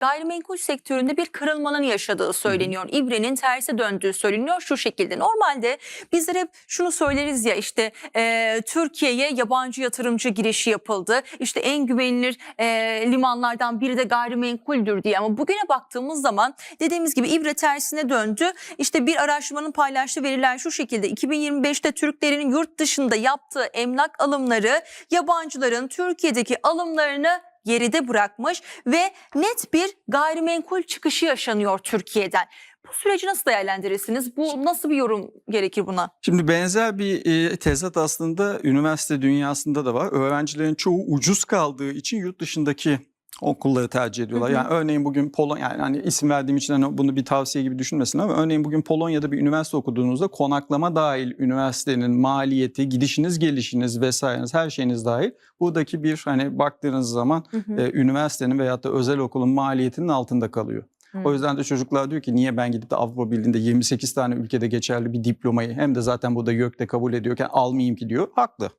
gayrimenkul sektöründe bir kırılmanın yaşadığı söyleniyor. İbrenin terse döndüğü söyleniyor şu şekilde. Normalde bizler hep şunu söyleriz ya işte e, Türkiye'ye yabancı yatırımcı girişi yapıldı. İşte en güvenilir e, limanlardan biri de gayrimenkuldür diye. Ama bugüne baktığımız zaman dediğimiz gibi İbre tersine döndü. İşte bir araştırmanın paylaştığı veriler şu şekilde. 2025'te Türklerin yurt dışında yaptığı emlak alımları yabancıların Türkiye'deki alımlarını geride bırakmış ve net bir gayrimenkul çıkışı yaşanıyor Türkiye'den. Bu süreci nasıl değerlendirirsiniz? Bu nasıl bir yorum gerekir buna? Şimdi benzer bir e, tezat aslında üniversite dünyasında da var. Öğrencilerin çoğu ucuz kaldığı için yurt dışındaki okulları tercih ediyorlar. Hı hı. Yani örneğin bugün Polonya yani hani isim verdiğim için hani bunu bir tavsiye gibi düşünmesin ama örneğin bugün Polonya'da bir üniversite okuduğunuzda konaklama dahil üniversitenin maliyeti, gidişiniz, gelişiniz vesaireniz her şeyiniz dahil buradaki bir hani baktığınız zaman Hı hı. e, üniversitenin veyahut da özel okulun maliyetinin altında kalıyor. Hı. O yüzden de çocuklar diyor ki niye ben gidip de Avrupa Birliği'nde 28 tane ülkede geçerli bir diplomayı hem de zaten burada YÖK'te kabul ediyorken almayayım ki diyor. Haklı.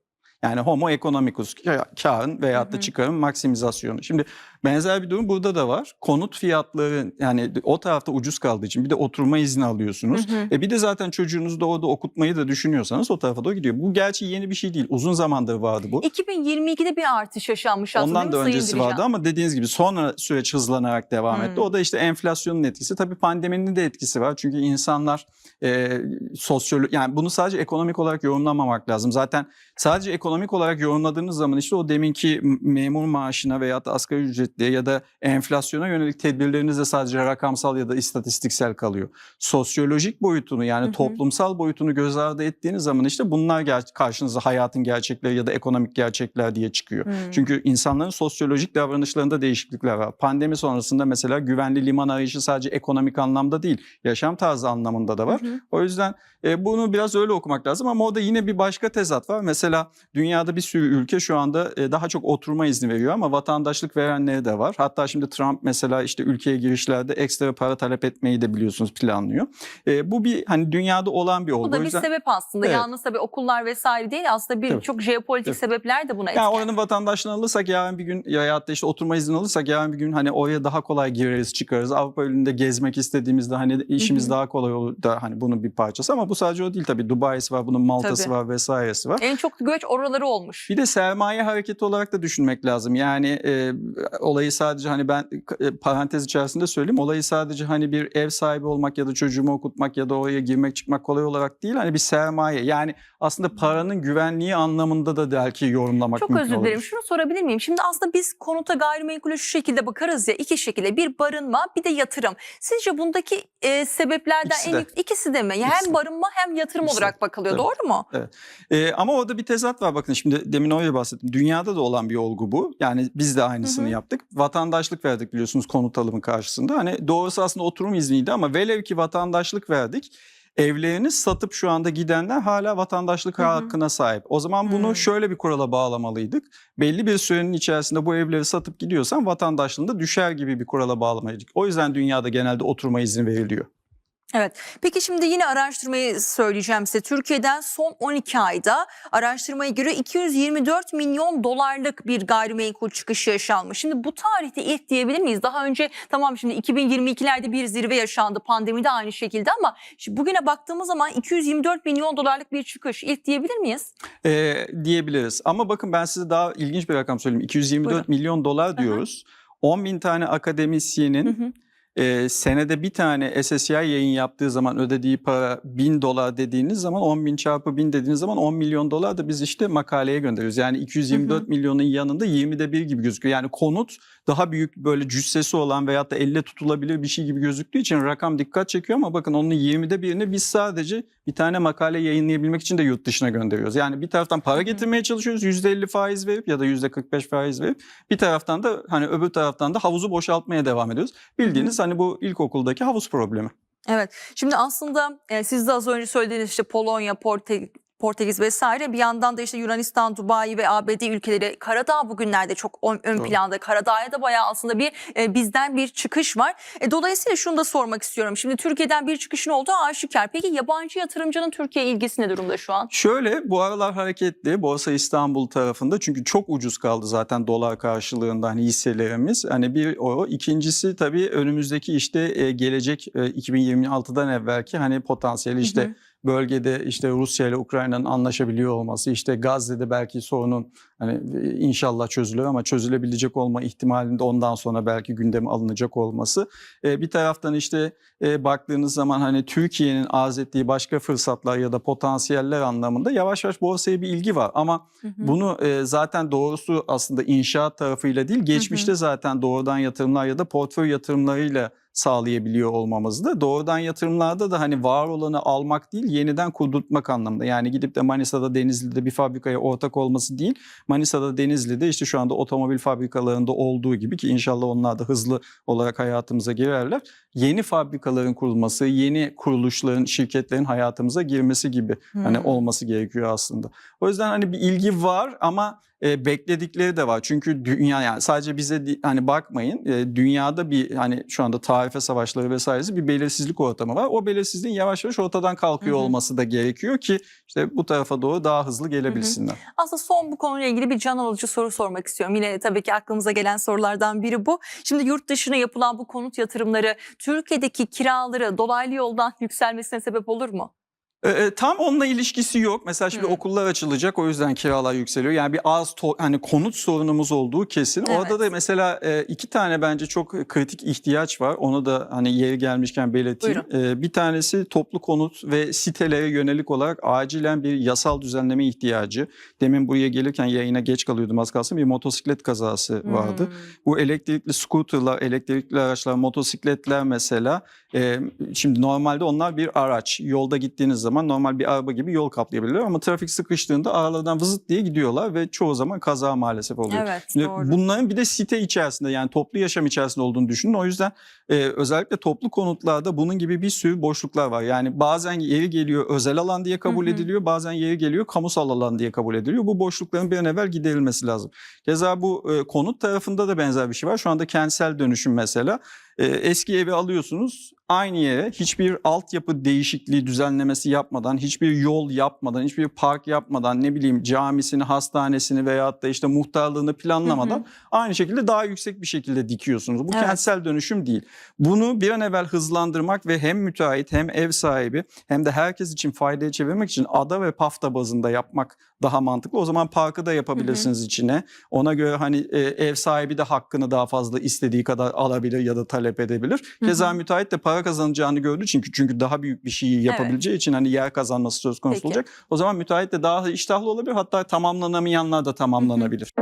Yani homo economicus ka- karın veyahut da çıkarın maksimizasyonu. Şimdi benzer bir durum burada da var. Konut fiyatları yani o tarafta ucuz kaldığı için bir de oturma izni alıyorsunuz. Hı hı. E bir de zaten çocuğunuzu da orada okutmayı da düşünüyorsanız o tarafa doğru gidiyor. Bu gerçi yeni bir şey değil. Uzun zamandır vardı bu. 2022'de bir artış yaşanmış aslında Ondan da öncesi vardı ama dediğiniz gibi sonra süreç hızlanarak devam Hmm. etti. O da işte enflasyonun etkisi. Tabii pandeminin de etkisi var. Çünkü insanlar e, sosyolo yani bunu sadece ekonomik olarak yorumlamamak lazım. Zaten sadece ekonomik olarak yorumladığınız zaman işte o deminki memur maaşına veya da asgari ücretliye ya da enflasyona yönelik tedbirleriniz de sadece rakamsal ya da istatistiksel kalıyor. Sosyolojik boyutunu yani Hı hı. toplumsal boyutunu göz ardı ettiğiniz zaman işte bunlar karşınıza hayatın gerçekleri ya da ekonomik gerçekler diye çıkıyor. Hmm. Çünkü insanların sosyolojik davranışlarında değişiklikler var. Pandemi sonrasında mesela güvenli liman arayışı sadece ekonomik anlamda değil, yaşam tarzı anlamında da var. Hı hı. O yüzden e, bunu biraz öyle okumak lazım ama o da yine bir başka tezat var. Mesela dünyada bir sürü ülke şu anda e, daha çok oturma izni veriyor ama vatandaşlık de var. Hatta şimdi Trump mesela işte ülkeye girişlerde ekstra para talep etmeyi de biliyorsunuz planlıyor. E, bu bir hani dünyada olan bir olgu. Bu da O bir yüzden- sebep aslında. Evet. Yalnız tabii okullar vesaire değil aslında birçok jeopolitik Tabii. sebepler de buna etken. Yani oranın vatandaşlığını alırsak yarın bir gün ya da işte oturma izni alırsak yarın bir gün hani oraya daha kolay gireriz çıkarız. Avrupa Birliği'nde gezmek istediğimizde hani işimiz Hı hı. daha kolay olur da hani bunun bir parçası ama bu sadece o değil tabii. Dubai'si var, bunun Malta'sı Tabii. var vesairesi var. En çok göç oraları olmuş. Bir de sermaye hareketi olarak da düşünmek lazım. Yani e, olayı sadece hani ben e, parantez içerisinde söyleyeyim. Olayı sadece hani bir ev sahibi olmak ya da çocuğumu okutmak ya da oraya girmek çıkmak kolay olarak değil. Hani bir sermaye. Yani aslında paranın güvenliği anlamında da belki yorumlamak Çok mümkün özür dilerim. Şunu sorabilir miyim? Şimdi aslında biz konuta gayrimenkule şu şekilde bakarız ya iki şekilde bir barınma bir de yatırım. Sizce bundaki e, sebeplerden İkisi en de. ikisi de mi? Yani İkisi hem barınma hem yatırım İkisi olarak bakılıyor. Tabii. Doğru mu? Ee, ama orada bir tezat var bakın şimdi demin oraya bahsettim. Dünyada da olan bir olgu bu. Yani biz de aynısını Hı hı. Yaptık. Vatandaşlık verdik biliyorsunuz konut alımı karşısında. Hani doğrusu aslında oturum izniydi ama velev ki vatandaşlık verdik. Evlerini satıp şu anda gidenler hala vatandaşlık Hı hı. hakkına sahip. O zaman bunu Hı. şöyle bir kurala bağlamalıydık. Belli bir sürenin içerisinde bu evleri satıp gidiyorsan vatandaşlığında düşer gibi bir kurala bağlamalıydık. O yüzden dünyada genelde oturma izni veriliyor. Evet. Peki şimdi yine araştırmayı söyleyeceğim size. Türkiye'den son 12 ayda araştırmaya göre 224 milyon dolarlık bir gayrimenkul çıkışı yaşanmış. Şimdi bu tarihte ilk diyebilir miyiz? Daha önce tamam şimdi 2022'lerde bir zirve yaşandı. Pandemide aynı şekilde ama şimdi bugüne baktığımız zaman 224 milyon dolarlık bir çıkış ilk diyebilir miyiz? Ee, diyebiliriz. Ama bakın ben size daha ilginç bir rakam söyleyeyim. 224 Buyurun. milyon dolar diyoruz. 10 bin tane akademisyenin Hı hı. E, senede bir tane SSI yayın yaptığı zaman ödediği para 1000 dolar dediğiniz zaman 10 bin çarpı 1000 dediğiniz zaman 10 milyon dolar da biz işte makaleye gönderiyoruz. Yani 224 Hı hı. milyonun yanında 20'de bir gibi gözüküyor. Yani konut daha büyük böyle cüssesi olan veyahut da elle tutulabilir bir şey gibi gözüktüğü için rakam dikkat çekiyor ama bakın onun 20'de birini biz sadece bir tane makale yayınlayabilmek için de yurt dışına gönderiyoruz. Yani bir taraftan para getirmeye çalışıyoruz %50 faiz verip ya da %45 faiz verip bir taraftan da hani öbür taraftan da havuzu boşaltmaya devam ediyoruz. Bildiğiniz hani bu ilkokuldaki havuz problemi. Evet. Şimdi aslında e, siz de az önce söylediğiniz işte Polonya, Porte, Portekiz vesaire bir yandan da işte Yunanistan, Dubai ve ABD ülkeleri Karadağ bugünlerde çok ön, ön Doğru. planda. Karadağ'a da bayağı aslında bir e, bizden bir çıkış var. E, dolayısıyla şunu da sormak istiyorum. Şimdi Türkiye'den bir çıkışın olduğu aşikar. Peki yabancı yatırımcının Türkiye ilgisi ne durumda şu an? Şöyle bu aralar hareketli Borsa İstanbul tarafında çünkü çok ucuz kaldı zaten dolar karşılığında hani hisselerimiz. Hani bir o. ikincisi tabii önümüzdeki işte e, gelecek e, 2026'dan evvelki hani potansiyeli işte Hı hı. Bölgede işte Rusya ile Ukrayna'nın anlaşabiliyor olması, işte Gazze'de belki sorunun hani e, inşallah çözülür ama çözülebilecek olma ihtimalinde ondan sonra belki gündeme alınacak olması. E, bir taraftan işte e, baktığınız zaman hani Türkiye'nin arz ettiği başka fırsatlar ya da potansiyeller anlamında yavaş yavaş borsaya bir ilgi var ama Hı hı. bunu e, zaten doğrusu aslında inşaat tarafıyla değil geçmişte zaten doğrudan yatırımlar ya da portföy yatırımlarıyla sağlayabiliyor olmamızdı. Doğrudan yatırımlarda da hani var olanı almak değil yeniden kurdurtmak anlamında. Yani gidip de Manisa'da Denizli'de bir fabrikaya ortak olması değil. Manisa'da Denizli'de işte şu anda otomobil fabrikalarında olduğu gibi ki inşallah onlar da hızlı olarak hayatımıza girerler. Yeni fabrikaların kurulması, yeni kuruluşların, şirketlerin hayatımıza girmesi gibi hani Hmm. olması gerekiyor aslında. O yüzden hani bir ilgi var ama e, bekledikleri de var. Çünkü dünya yani sadece bize hani bakmayın e, dünyada bir hani şu anda tarife savaşları vesairesi bir belirsizlik ortamı var. O belirsizliğin yavaş yavaş ortadan kalkıyor Hı hı. olması da gerekiyor ki işte bu tarafa doğru daha hızlı gelebilsinler. Aslında son bu konuyla ilgili bir can alıcı soru sormak istiyorum. Yine tabii ki aklımıza gelen sorulardan biri bu. Şimdi yurt dışına yapılan bu konut yatırımları Türkiye'deki kiraları dolaylı yoldan yükselmesine sebep olur mu? E, e, tam onunla ilişkisi yok. Mesela şimdi Hmm. okullar açılacak o yüzden kiralar yükseliyor. Yani bir az hani konut sorunumuz olduğu kesin. Orada Evet. da mesela e, iki tane bence çok kritik ihtiyaç var. Onu da hani yeri gelmişken belirteyim. E, bir tanesi toplu konut ve sitelere yönelik olarak acilen bir yasal düzenleme ihtiyacı. Demin buraya gelirken yayına geç kalıyordum az kalsın bir motosiklet kazası vardı. Hmm. Bu elektrikli scooterlar, elektrikli araçlar, motosikletler mesela e, şimdi normalde onlar bir araç. Yolda gittiğiniz zaman normal bir araba gibi yol kaplayabilirler ama trafik sıkıştığında aralardan vızıt diye gidiyorlar ve çoğu zaman kaza maalesef oluyor. Evet Şimdi doğru. bunların bir de site içerisinde yani toplu yaşam içerisinde olduğunu düşünün. O yüzden e, özellikle toplu konutlarda bunun gibi bir sürü boşluklar var. Yani bazen yeri geliyor özel alan diye kabul Hı hı. ediliyor, bazen yeri geliyor kamusal alan diye kabul ediliyor. Bu boşlukların bir an evvel giderilmesi lazım. Keza bu e, konut tarafında da benzer bir şey var. Şu anda kentsel dönüşüm mesela. E, eski evi alıyorsunuz aynı yere hiçbir altyapı değişikliği düzenlemesi yapmadan, hiçbir yol yapmadan, hiçbir park yapmadan, ne bileyim camisini, hastanesini veyahut da işte muhtarlığını planlamadan Hı hı. aynı şekilde daha yüksek bir şekilde dikiyorsunuz. Bu Evet. kentsel dönüşüm değil. Bunu bir an evvel hızlandırmak ve hem müteahhit hem ev sahibi hem de herkes için faydaya çevirmek için ada ve pafta bazında yapmak daha mantıklı. O zaman parkı da yapabilirsiniz içine. Ona göre hani e, ev sahibi de hakkını daha fazla istediği kadar alabilir ya da talep edebilir. Hı Keza hı. müteahhit de para kazanacağını gördüğü için çünkü daha büyük bir şeyi yapabileceği için hani yer kazanması söz konusu Peki. olacak. O zaman müteahhit de daha iştahlı olabilir hatta tamamlanamayanlar da tamamlanabilir.